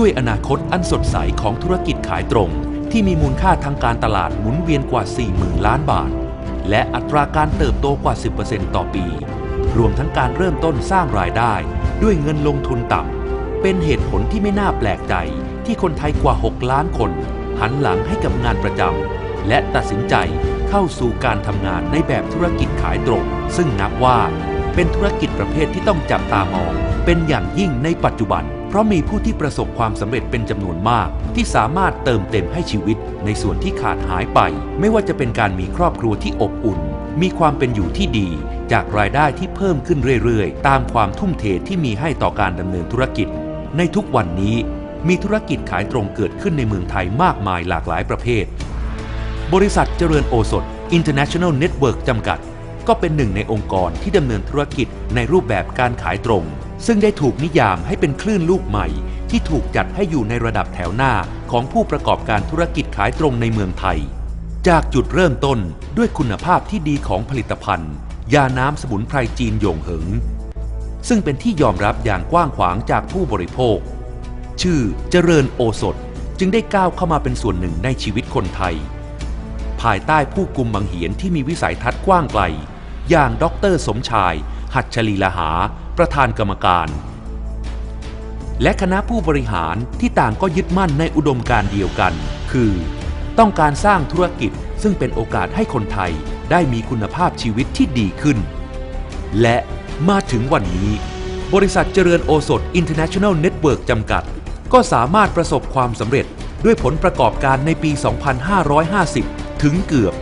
ด้วยอนาคตอันสดใสของธุรกิจขายตรง ที่มีมูลค่าทางการตลาดหมุนเวียนกว่า 40,000 ล้านบาท และอัตราการเติบโตกว่า 10%ต่อปี รวมทั้งการเริ่มต้นสร้างรายได้ ด้วยเงินลงทุนต่ำเป็นเหตุผลที่ไม่น่าแปลกใจ ที่คนไทยกว่า 6 ล้านคน หันหลังให้กับงานประจำและตัดสินใจเข้าสู่การทำงานในแบบธุรกิจขายตรง ซึ่งนับว่าเป็นธุรกิจประเภทที่ต้องจับตามอง เป็นอย่างยิ่งในปัจจุบัน เพราะมีผู้ที่ประสบความสำเร็จเป็นจำนวนมาก ที่สามารถเติมเต็มให้ชีวิตในส่วนที่ขาดหายไป ไม่ว่าจะเป็นการมีครอบครัวที่อบอุ่น มีความเป็นอยู่ที่ดี จากรายได้ที่เพิ่มขึ้นเรื่อยๆ ตามความทุ่มเทที่มีให้ต่อการดำเนินธุรกิจ ในทุกวันนี้มีธุรกิจขายตรงเกิดขึ้นในเมืองไทยมากมายหลากหลายประเภท บริษัทเจริญโอสถ International Network จำกัด ก็เป็นหนึ่งในองค์กรที่ดำเนินธุรกิจในรูปแบบการขายตรง ซึ่งได้ถูกนิยามให้เป็นคลื่นลูกใหม่ ที่ถูกจัดให้อยู่ในระดับแถวหน้าของผู้ประกอบการธุรกิจขายตรงในเมืองไทย จากจุดเริ่มต้นด้วยคุณภาพที่ดีของผลิตภัณฑ์ ยาน้ำสมุนไพรจีนหยงเหิง ซึ่งเป็นที่ยอมรับอย่างกว้างขวางจากผู้บริโภค ชื่อเจริญโอสถจึงได้ก้าวเข้ามาเป็นส่วนหนึ่งในชีวิตคนไทย ภายใต้ผู้กุมบังเหียนที่มีวิสัยทัศน์กว้างไกล อย่างดรสมชาย หัตชลีลหา ประธานกรรมการ และคณะผู้บริหารที่ต่างก็ยึดมั่นในอุดมการเดียวกัน คือ ต้องการสร้างธุรกิจซึ่งเป็นโอกาสให้คนไทยได้มีคุณภาพชีวิตที่ดีขึ้น และมาถึงวันนี้ บริษัทเจริญโอสถ International Network จำกัด ก็สามารถประสบความสำเร็จด้วยผลประกอบการในปี 2550 ถึงเกือบ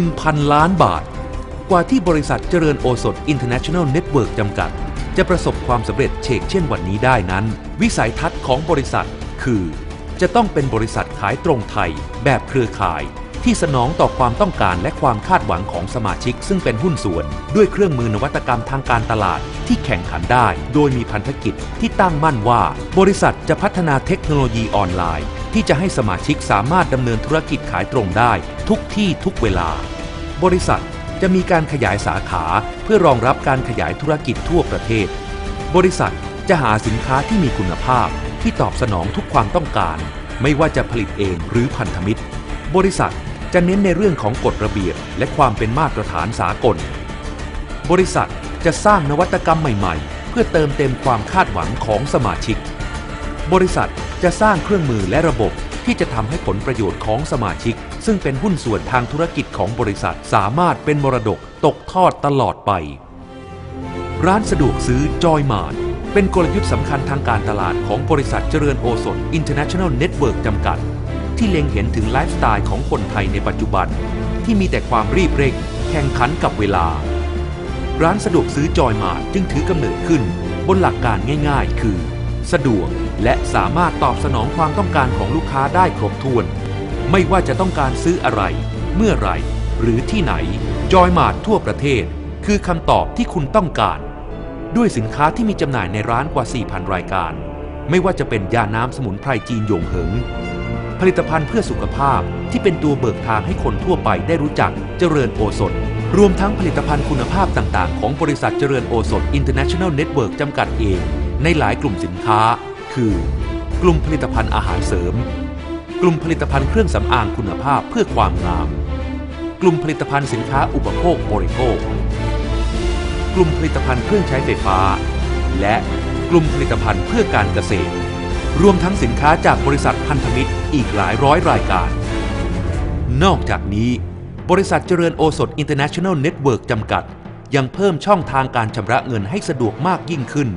1,000 ล้านบาท กว่าที่บริษัทเจริญโอสถ International Network จำกัด จะประสบความสำเร็จเชกเช่นวันนี้ได้นั้น วิสัยทัศน์ของบริษัท คือ จะต้องเป็นบริษัทขายตรงไทย แบบเครือข่าย ที่สนองต่อความต้องการและความคาดหวังของสมาชิก ซึ่งเป็นหุ้นส่วน ด้วยเครื่องมือนวัตกรรมทางการตลาดที่แข่งขันได้ โดยมีพันธกิจที่ตั้งมั่นว่า บริษัทจะพัฒนาเทคโนโลยีออนไลน์ ที่จะให้สมาชิกสามารถดำเนินธุรกิจขายตรงได้ ทุกที่ทุกเวลา บริษัท จะมีการขยายสาขาเพื่อรองรับการขยายธุรกิจทั่วประเทศ บริษัทจะหาสินค้าที่มีคุณภาพที่ตอบสนองทุกความต้องการ ไม่ว่าจะผลิตเองหรือพันธมิตร บริษัทจะเน้นในเรื่องของกฎระเบียบ และความเป็นมาตรฐานสากล บริษัทจะสร้างนวัตกรรมใหม่ ๆ เพื่อเติมเต็มความคาดหวังของสมาชิก บริษัทจะสร้างเครื่องมือและระบบ ที่จะทำให้ผลประโยชน์ของสมาชิก ซึ่งเป็นหุ้นส่วนทางธุรกิจของบริษัท สามารถเป็นมรดกตกทอดตลอดไป ร้านสะดวกซื้อจอยมาร์ทเป็นกลยุทธ์สำคัญทางการตลาดของบริษัทเจริญโอสถ International Network จำกัด ที่เล็งเห็นถึงไลฟ์สไตล์ของคนไทยในปัจจุบัน ที่มีแต่ความรีบเร่งแข่งขันกับเวลา ร้านสะดวกซื้อจอยมาร์ทจึงถือกำเนิดขึ้น บนหลักการง่าย ๆ คือ สะดวก และสามารถตอบสนองความต้องการของลูกค้าได้ครบถ้วน ไม่ว่าจะต้องการซื้ออะไร เมื่อไรหรือที่ไหน จอยมาร์ททั่วประเทศ คือคำตอบที่คุณต้องการ ด้วยสินค้าที่มีจำหน่ายในร้านกว่า 4,000 รายการ ไม่ว่าจะเป็นยาน้ำสมุนไพรจีนหยงเหิง ผลิตภัณฑ์เพื่อสุขภาพที่เป็นตัวเบิกทางให้คนทั่วไปได้รู้จักเจริญโอสถรวมทั้งผลิตภัณฑ์คุณภาพต่าง ๆ ของบริษัทเจริญโอสถ International Network จำกัดเอง ในหลายกลุ่มสินค้า คือ กลุ่มผลิตภัณฑ์อาหารเสริม กลุ่มผลิตภัณฑ์เครื่องสำอางคุณภาพเพื่อความงาม กลุ่มผลิตภัณฑ์สินค้าอุปโภคบริโภค กลุ่มผลิตภัณฑ์เครื่องใช้ไฟฟ้า และกลุ่มผลิตภัณฑ์เพื่อการเกษตร รวมทั้งสินค้าจากบริษัทพันธมิตรอีกหลายร้อยรายการ นอกจากนี้ บริษัทเจริญโอสถ International Network จำกัด ยังเพิ่มช่องทางการชำระเงินให้สะดวกมากยิ่งขึ้น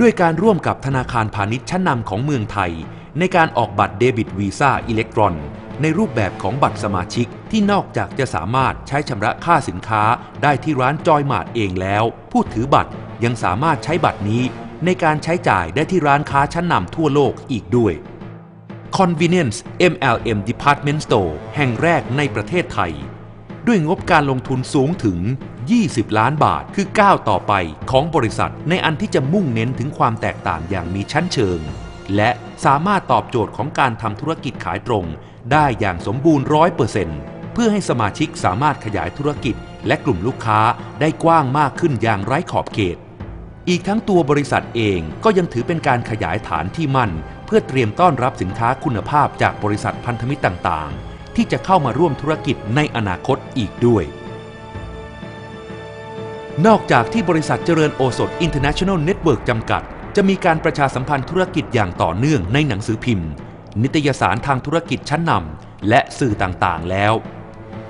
ด้วยการร่วมกับธนาคารพาณิชย์ชั้นนำของเมืองไทย ในการออกบัตรเดบิตวีซ่าอิเล็กตรอน ในรูปแบบของบัตรสมาชิกที่นอกจากจะสามารถใช้ชำระค่าสินค้าได้ที่ร้านจอยมาร์ทเองแล้ว ผู้ถือบัตรยังสามารถใช้บัตรนี้ในการใช้จ่ายได้ที่ร้านค้าชั้นนำทั่วโลกอีกด้วย Convenience MLM Department Store แห่งแรกในประเทศไทย ด้วยงบการลงทุนสูงถึง 20 ล้านบาทคือก้าวต่อไปของบริษัทในอันที่จะมุ่งเน้นถึงความแตกต่างอย่างมีชั้นเชิง และสามารถตอบโจทย์ของการทำธุรกิจขายตรง ได้อย่างสมบูรณ์ร้อยเปอร์เซ็นต์เพื่อให้สมาชิกสามารถขยายธุรกิจ และกลุ่มลูกค้าได้กว้างมากขึ้นอย่างไร้ขอบเขต อีกทั้งตัวบริษัทเองก็ยังถือเป็นการขยายฐานที่มั่น เพื่อเตรียมต้อนรับสินค้าคุณภาพจากบริษัทพันธมิตรต่าง ๆ ที่จะเข้ามาร่วมธุรกิจในอนาคตอีกด้วย นอกจากที่บริษัทเจริญโอสถ International Network จำกัด จะมีการประชาสัมพันธ์ธุรกิจอย่างต่อเนื่องในหนังสือพิมพ์ นิตยสารทางธุรกิจชั้นนำและสื่อต่างๆ แล้ว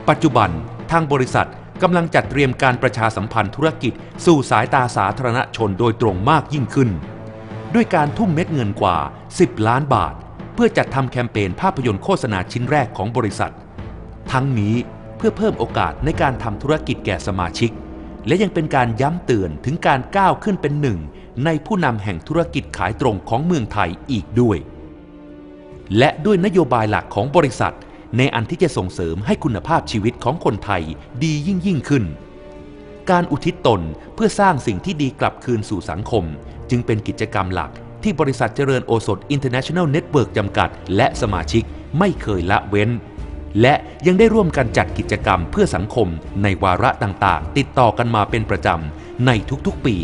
ปัจจุบันทางบริษัทกำลังจัดเตรียมการประชาสัมพันธ์ธุรกิจ สู่สายตาสาธารณชนโดยตรงมากยิ่งขึ้น ด้วยการทุ่มเม็ดเงินกว่า 10 ล้านบาท เพื่อจัดทำแคมเปญภาพยนตร์โฆษณาชิ้นแรกของบริษัท ทั้งนี้เพื่อเพิ่มโอกาสในการทำธุรกิจแก่สมาชิก และยังเป็นการย้ำเตือนถึงการก้าวขึ้นเป็นหนึ่ง ในผู้นำแห่งธุรกิจขายตรงของเมืองไทยอีกด้วย และด้วยนโยบายหลักของบริษัท ในอันที่จะส่งเสริมให้คุณภาพชีวิตของคนไทยดียิ่งยิ่งขึ้น การอุทิศตนเพื่อสร้างสิ่งที่ดีกลับคืนสู่สังคม จึงเป็นกิจกรรมหลักที่บริษัทเจริญโอสถ International Network จำกัด และสมาชิกไม่เคยละเว้น และยังได้ร่วมกันจัดกิจกรรมเพื่อสังคมในวาระต่างๆ ติดต่อกันมาเป็นประจำในทุกๆปี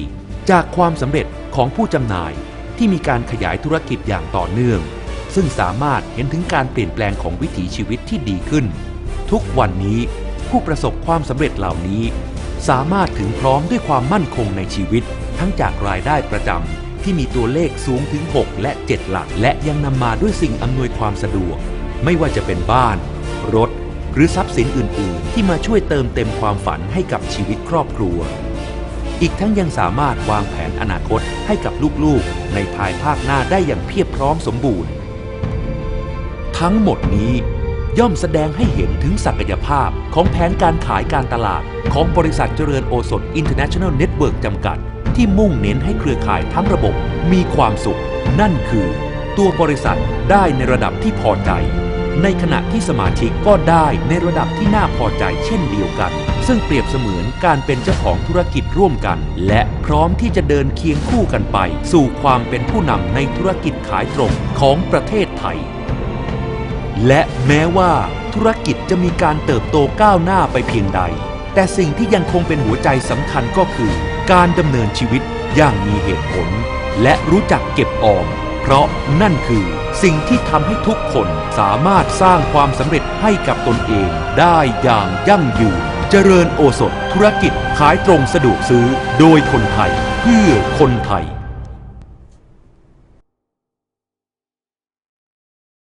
จากความสำเร็จของผู้จำหน่ายที่มีการขยายธุรกิจอย่างต่อเนื่อง ซึ่งสามารถเห็นถึงการเปลี่ยนแปลงของวิถีชีวิตที่ดีขึ้น ทุกวันนี้ผู้ประสบความสำเร็จเหล่านี้ สามารถถึงพร้อมด้วยความมั่นคงในชีวิต ทั้งจากรายได้ประจำที่มีตัวเลขสูงถึง 6 และ 7 หลัก และยังนำมาด้วยสิ่งอำนวยความสะดวก ไม่ว่าจะเป็นบ้าน รถ หรือทรัพย์สินอื่น ๆ ที่มาช่วยเติมเต็มความฝันให้กับชีวิตครอบครัว อีกทั้งยังสามารถวางแผนอนาคตให้กับลูก ๆ ในภายภาคหน้าได้อย่างเพียบพร้อมสมบูรณ์ ทั้งหมดนี้ย่อมแสดงให้เห็นถึงศักยภาพของแผนการขายการตลาด ของบริษัทเจริญโอสถ International Network จำกัด ที่มุ่งเน้นให้เครือข่ายทั้งระบบมีความสุข นั่นคือ ตัวบริษัทได้ในระดับที่พอใจ ในขณะที่สมาชิกก็ได้ในระดับที่น่าพอใจเช่นเดียวกัน ซึ่งเปรียบเสมือนการเป็นเจ้าของธุรกิจร่วมกัน และพร้อมที่จะเดินเคียงคู่กันไป สู่ความเป็นผู้นำในธุรกิจขายตรงของประเทศไทย และแม้ว่าธุรกิจจะมีการเติบโตก้าวหน้าไปเพียงใด แต่สิ่งที่ยังคงเป็นหัวใจสำคัญก็คือ การดำเนินชีวิตอย่างมีเหตุผล และรู้จักเก็บออม เพราะนั่นคือสิ่งที่ทำให้ทุกคนสามารถสร้างความสำเร็จให้กับตนเองได้อย่างยั่งยืน เจริญโอสถธุรกิจขายตรงสะดวกซื้อโดยคนไทย เพื่อคนไทย